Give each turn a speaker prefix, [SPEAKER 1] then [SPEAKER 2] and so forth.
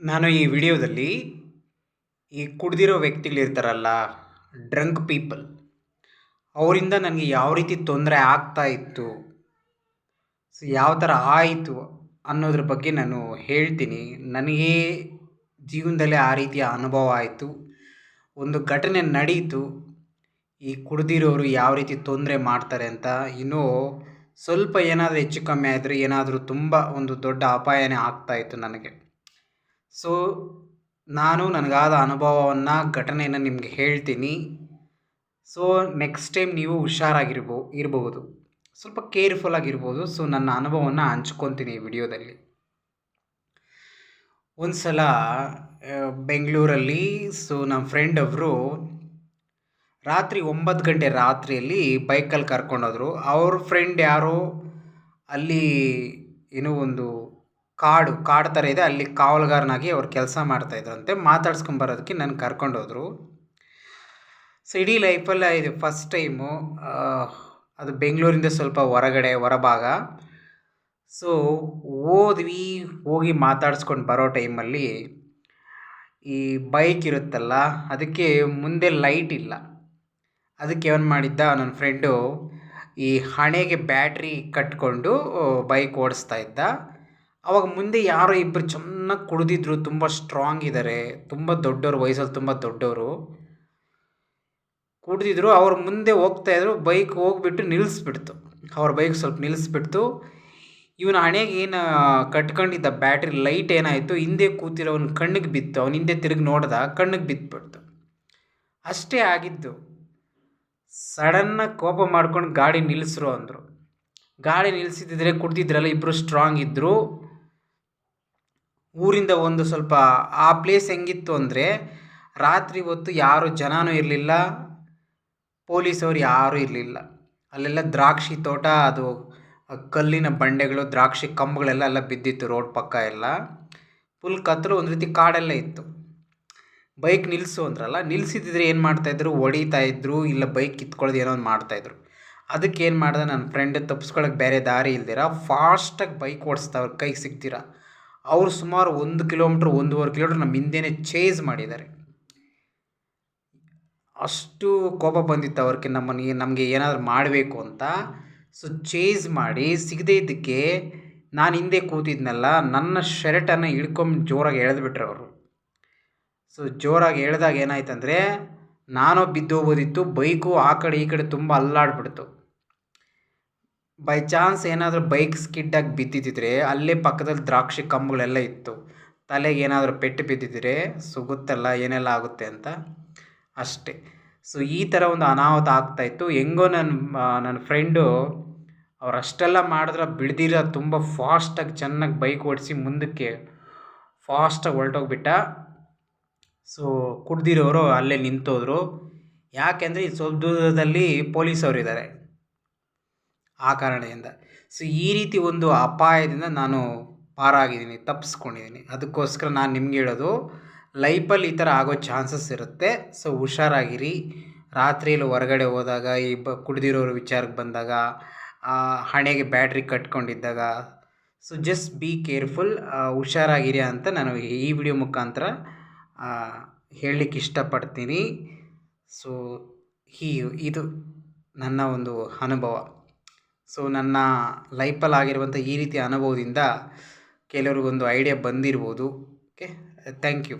[SPEAKER 1] ನಾನು ಈ ವಿಡಿಯೋದಲ್ಲಿ ಈ ಕುಡ್ದಿರೋ ವ್ಯಕ್ತಿಗಳಿರ್ತಾರಲ್ಲ, ಡ್ರಂಕ್ ಪೀಪಲ್, ಅವರಿಂದ ನನಗೆ ಯಾವ ರೀತಿ ತೊಂದರೆ ಆಗ್ತಾ ಇತ್ತು, ಸೊ ಯಾವ ಥರ ಆಯಿತು ಅನ್ನೋದ್ರ ಬಗ್ಗೆ ನಾನು ಹೇಳ್ತೀನಿ. ನನಗೆ ಜೀವನದಲ್ಲಿ ಆ ರೀತಿಯ ಅನುಭವ ಆಯಿತು. ಒಂದು ಘಟನೆ ನಡೀತು. ಈ ಕುಡ್ದಿರೋರು ಯಾವ ರೀತಿ ತೊಂದರೆ ಮಾಡ್ತಾರೆ ಅಂತ ಇನ್ನೂ ಸ್ವಲ್ಪ ಏನಾದರೂ ಹೆಚ್ಚು ಕಮ್ಮಿ ಆದರೆ ಏನಾದರೂ ತುಂಬ ಒಂದು ದೊಡ್ಡ ಅಪಾಯನೇ ಆಗ್ತಾಯಿತ್ತು ನನಗೆ. ಸೊ ನಾನು ನನಗಾದ ಅನುಭವವನ್ನು ಘಟನೆಯನ್ನು ನಿಮಗೆ ಹೇಳ್ತೀನಿ. ಸೊ ನೆಕ್ಸ್ಟ್ ಟೈಮ್ ನೀವು ಹುಷಾರಾಗಿರ್ಬೋ ಇರಬಹುದು ಸ್ವಲ್ಪ ಕೇರ್ಫುಲ್ ಆಗಿರ್ಬೋದು. ಸೊ ನನ್ನ ಅನುಭವವನ್ನು ಹಂಚ್ಕೊತೀನಿ ಈ ವಿಡಿಯೋದಲ್ಲಿ. ಒಂದು ಸಲ ಬೆಂಗಳೂರಲ್ಲಿ ಸೊ ನಮ್ಮ ಫ್ರೆಂಡ್ ಅವರು ರಾತ್ರಿ ಒಂಬತ್ತು ಗಂಟೆ ರಾತ್ರಿಯಲ್ಲಿ ಬೈಕಲ್ಲಿ ಕರ್ಕೊಂಡೋದ್ರು. ಅವ್ರ ಫ್ರೆಂಡ್ ಯಾರೋ, ಅಲ್ಲಿ ಏನೋ ಒಂದು ಕಾಡು ಕಾಡು ಥರ ಇದೆ. ಅಲ್ಲಿ ಕಾವಲುಗಾರನಾಗಿ ಅವ್ರು ಕೆಲಸ ಮಾಡ್ತಾಯಿದ್ರಂತೆ ಮಾತಾಡ್ಸ್ಕೊಂಬರೋದಕ್ಕೆ ನನ್ನ ಕರ್ಕೊಂಡೋದ್ರು. ಸೊ ಇಡೀ ಲೈಫಲ್ಲಿ ಇದು ಫಸ್ಟ್ ಟೈಮು ಅದು ಬೆಂಗಳೂರಿಂದ ಸ್ವಲ್ಪ ಹೊರಗಡೆ, ಹೊರಭಾಗ. ಸೊ ಹೋದ್ವಿ ಹೋಗಿ ಮಾತಾಡ್ಸ್ಕೊಂಡು ಬರೋ ಟೈಮಲ್ಲಿ ಈ ಬೈಕ್ ಇರುತ್ತಲ್ಲ, ಅದಕ್ಕೆ ಮುಂದೆ ಲೈಟ್ ಇಲ್ಲ. ಅದಕ್ಕೆ ಏನು ಮಾಡಿದ್ದ ನನ್ನ ಫ್ರೆಂಡು ಈ ಹಣೆಗೆ ಬ್ಯಾಟ್ರಿ ಕಟ್ಕೊಂಡು ಬೈಕ್ ಓಡಿಸ್ತಾ ಇದ್ದ. ಅವಾಗ ಮುಂದೆ ಯಾರೋ ಇಬ್ಬರು ಚೆನ್ನಾಗಿ ಕುಡಿದಿದ್ರು, ತುಂಬ ಸ್ಟ್ರಾಂಗ್ ಇದ್ದಾರೆ ತುಂಬ ದೊಡ್ಡವರು, ವಯಸ್ಸಲ್ಲಿ ತುಂಬ ದೊಡ್ಡವರು. ಕುಡಿದಿದ್ರು, ಅವ್ರ ಮುಂದೆ ಹೋಗ್ತಾಯಿದ್ರು ಬೈಕ್ ಹೋಗ್ಬಿಟ್ಟು ನಿಲ್ಲಿಸ್ಬಿಡ್ತು ಅವ್ರ ಬೈಕ್ ಸ್ವಲ್ಪ ನಿಲ್ಲಿಸ್ಬಿಡ್ತು ಇವನ ಹಣೆಗೆ ಏನು ಕಟ್ಕೊಂಡಿದ್ದ ಬ್ಯಾಟ್ರಿ ಲೈಟ್ ಏನಾಯಿತು, ಹಿಂದೆ ಕೂತಿರೋ ಕಣ್ಣಿಗೆ ಬಿತ್ತು, ಅವ್ನ ಹಿಂದೆ ತಿರುಗಿ ನೋಡ್ದ, ಕಣ್ಣಿಗೆ ಬಿದ್ದುಬಿಡ್ತು ಅಷ್ಟೇ ಆಗಿದ್ದು. ಸಡನ್ನಾಗಿ ಕೋಪ ಮಾಡ್ಕೊಂಡು ಗಾಡಿ ನಿಲ್ಲಿಸ್ರು ಅಂದರು. ಗಾಡಿ ನಿಲ್ಲಿಸಿದ್ರೆ ಕುಡ್ದಿದ್ರಲ್ಲ ಇಬ್ಬರು ಸ್ಟ್ರಾಂಗ್ ಇದ್ದರು ಊರಿಂದ ಒಂದು ಸ್ವಲ್ಪ ಆ ಪ್ಲೇಸ್ ಹೆಂಗಿತ್ತು ಅಂದರೆ ರಾತ್ರಿ ಹೊತ್ತು ಯಾರು ಜನನೂ ಇರಲಿಲ್ಲ, ಪೊಲೀಸವ್ರು ಯಾರೂ ಇರಲಿಲ್ಲ. ಅಲ್ಲೆಲ್ಲ ದ್ರಾಕ್ಷಿ ತೋಟ, ಅದು ಕಲ್ಲಿನ ಬಂಡೆಗಳು, ದ್ರಾಕ್ಷಿ ಕಂಬಗಳೆಲ್ಲ ಎಲ್ಲ ಬಿದ್ದಿತ್ತು ರೋಡ್ ಪಕ್ಕ ಎಲ್ಲ. ಫುಲ್ ಕತ್ತಲು, ಒಂದು ರೀತಿ ಕಾಡೆಲ್ಲ ಇತ್ತು. ಬೈಕ್ ನಿಲ್ಲಿಸು ಅಂದ್ರಲ್ಲ ನಿಲ್ಲಿಸಿದ್ರೆ ಏನು ಮಾಡ್ತಾಯಿದ್ರು ಹೊಡಿತಾ ಇದ್ರು, ಇಲ್ಲ ಬೈಕ್ ಕಿತ್ಕೊಳ್ಳೋದು ಏನೋ ಒಂದು ಮಾಡ್ತಾಯಿದ್ರು ಅದಕ್ಕೆ ಏನು ಮಾಡಿದೆ, ನನ್ನ ಫ್ರೆಂಡ್ ತಪ್ಪಿಸ್ಕೊಳಕ್ಕೆ ಬೇರೆ ದಾರಿ ಇಲ್ದಿರ ಫಾಸ್ಟಾಗಿ ಬೈಕ್ ಓಡಿಸ್ತಾವ್ರ ಕೈಗೆ ಸಿಗ್ತೀರ ಅವರು ಸುಮಾರು ಒಂದು ಕಿಲೋಮೀಟ್ರ್, ಒಂದೂವರೆ ಕಿಲೋಮೀಟ್ರ್ ನಮ್ಮ ಹಿಂದೆನೇ ಚೇಸ್ ಮಾಡಿದ್ದಾರೆ. ಅಷ್ಟು ಕೋಪ ಬಂದಿತ್ತು ಅವ್ರಿಗೆ ನಮ್ಮನಿಗೆ ನಮಗೆ ಏನಾದರೂ ಮಾಡಬೇಕು ಅಂತ. ಸೊ ಚೇಸ್ ಮಾಡಿ ಸಿಗದೇ ಇದ್ದಕ್ಕೆ ನಾನು ಹಿಂದೆ ಕೂತಿದ್ನಲ್ಲ, ನನ್ನ ಶರ್ಟನ್ನು ಹಿಡ್ಕೊಂಡು ಜೋರಾಗಿ ಎಳೆದ್ಬಿಟ್ರು ಅವರು. ಸೊ ಜೋರಾಗಿ ಎಳೆದಾಗ ಏನಾಯ್ತಂದರೆ, ನಾನು ಬಿದ್ದು ಹೋಗೋದಿತ್ತು ಬೈಕು ಆ ಕಡೆ ಈ ಕಡೆ ತುಂಬ ಅಲ್ಲಾಡ್ಬಿಡ್ತು. ಬೈ ಚಾನ್ಸ್ ಏನಾದರೂ ಬೈಕ್ ಸ್ಕಿಡ್ಡಾಗಿ ಬಿದ್ದಿದ್ದಿದ್ರೆ ಅಲ್ಲೇ ಪಕ್ಕದಲ್ಲಿ ದ್ರಾಕ್ಷಿ ಕಂಬಗಳೆಲ್ಲ ಇತ್ತು. ತಲೆಗೆ ಏನಾದರೂ ಪೆಟ್ಟು ಬಿದ್ದಿದ್ರೆ ಸುಗುತ್ತಲ್ಲ, ಏನೆಲ್ಲ ಆಗುತ್ತೆ ಅಂತ? ಅಷ್ಟೇ. ಸೊ ಈ ಥರ ಒಂದು ಅನಾಹುತ ಆಗ್ತಾಯಿತ್ತು ಹೆಂಗೋ ನನ್ನ ನನ್ನ ಫ್ರೆಂಡು ಅವ್ರು ಅಷ್ಟೆಲ್ಲ ಮಾಡಿದ್ರೆ ಬಿಡ್ದಿರ ತುಂಬ ಫಾಸ್ಟಾಗಿ ಚೆನ್ನಾಗಿ ಬೈಕ್ ಓಡಿಸಿ ಮುಂದಕ್ಕೆ ಫಾಸ್ಟಾಗಿ ಹೊರಟೋಗ್ಬಿಟ್ಟ. ಸೊ ಕುಡ್ದಿರೋರು ಅಲ್ಲೇ ನಿಂತೋದ್ರು. ಯಾಕೆಂದರೆ ಸ್ವಲ್ಪ ದೂರದಲ್ಲಿ ಪೊಲೀಸವರು ಇದ್ದಾರೆ ಆ ಕಾರಣದಿಂದ. ಸೊ ಈ ರೀತಿ ಒಂದು ಅಪಾಯದಿಂದ ನಾನು ಪಾರಾಗಿದ್ದೀನಿ, ತಪ್ಪಿಸ್ಕೊಂಡಿದ್ದೀನಿ. ಅದಕ್ಕೋಸ್ಕರ ನಾನು ನಿಮ್ಗೆ ಹೇಳೋದು ಲೈಫಲ್ಲಿ ಈ ಥರ ಆಗೋ ಚಾನ್ಸಸ್ ಇರುತ್ತೆ. ಸೊ ಹುಷಾರಾಗಿರಿ. ರಾತ್ರಿಯಲ್ಲಿ ಹೊರಗಡೆ ಹೋದಾಗ, ಈ ಬ ಕುಡಿದಿರೋರು ವಿಚಾರಕ್ಕೆ ಬಂದಾಗ ಹಣೆಗೆ ಬ್ಯಾಟ್ರಿ ಕಟ್ಕೊಂಡಿದ್ದಾಗ ಸೊ ಜಸ್ಟ್ ಬಿ ಕೇರ್ಫುಲ್ ಹುಷಾರಾಗಿರಿ ಅಂತ ನಾನು ಈ ವಿಡಿಯೋ ಮುಖಾಂತರ ಹೇಳಲಿಕ್ಕೆ ಇಷ್ಟಪಡ್ತೀನಿ. ಸೊ ಹೀ ಇದು ನನ್ನ ಒಂದು ಅನುಭವ. ಸೊ ನನ್ನ ಲೈಫಲ್ಲಿ ಆಗಿರುವಂಥ ಈ ರೀತಿಯ ಅನುಭವದಿಂದ ಕೆಲವ್ರಿಗೊಂದು ಐಡಿಯಾ ಬಂದಿರ್ಬೋದು. Okay thank you